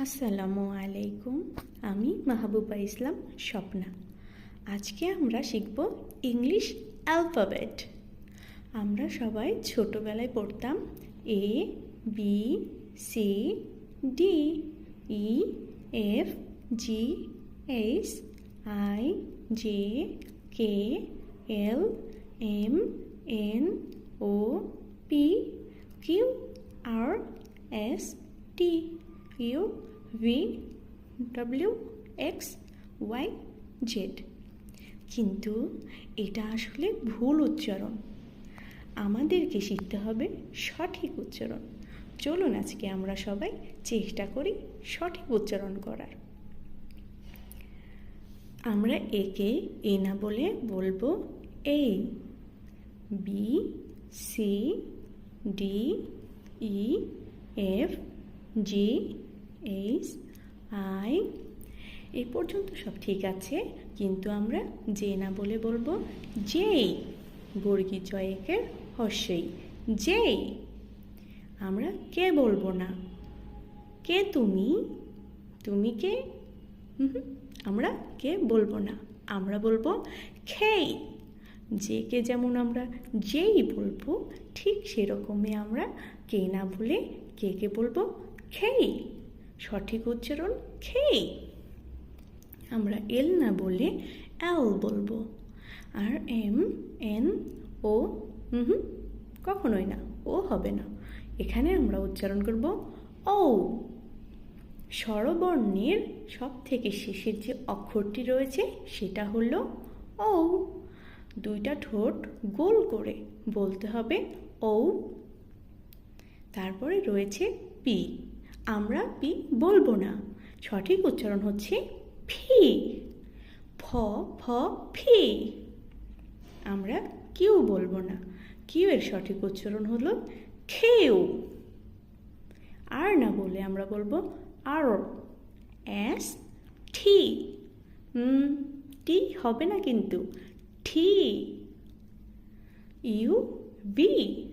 আসসালামু আলাইকুম, আমি মাহবুবা ইসলাম স্বপ্না। আজকে আমরা শিখব ইংলিশ অ্যালফাবেট। আমরা সবাই ছোটোবেলায় পড়তাম A B C D E F G H I J K L M N O P Q R S T U V W X Y Z কিন্তু এটা আসলে ভুল উচ্চারণ। আমাদেরকে শিখতে হবে সঠিক উচ্চারণ। চলুন আজকে আমরা সবাই চেষ্টা করি সঠিক উচ্চারণ করার। আমরা একে এ না বলে বলব A. B, C, D, E, F G H I এই পর্যন্ত সব ঠিক আছে, কিন্তু আমরা যে না বলে বলব যেই বর্গী জয়েকের হস্যই যেই আমরা কে বলব না? কে তুমি? তুমি কে? আমরা কে বলব না? আমরা বলব খেই। যে কে যেমন আমরা যেই বলব, ঠিক সেরকমই আমরা কে না বলে কে কে বলব? খেই সঠিক উচ্চারণ খেই আমরা এল না বলে এল বলব। আর এম, এন, ও হুম কখনোই না, ও হবে না। এখানে আমরা উচ্চারণ করব ও স্বরবর্ণের সব থেকে শেষের যে অক্ষরটি রয়েছে, সেটা হলো ও দুইটা ঠোঁট গোল করে বলতে হবে ও তারপরে রয়েছে পি। আমরা পি বলব না। সঠিক উচ্চারণ হচ্ছে ফি। ফ ফ, ফি। আমরা কিউ বলব না। কিউ এর সঠিক উচ্চারণ হলো খেউ। আর না বলে আমরা বলব আর। এস ঠি টি হবে না কিন্তু ঠি ইউ বি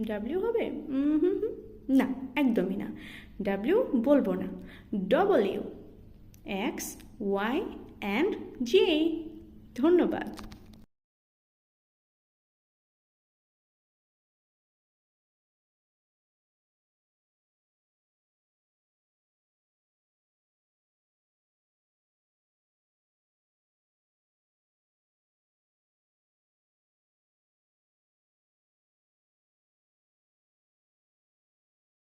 ডাব্লিউ হবে? না, একদমই না। ডাব্লিউ বলব না। W X Y and J ধন্যবাদ।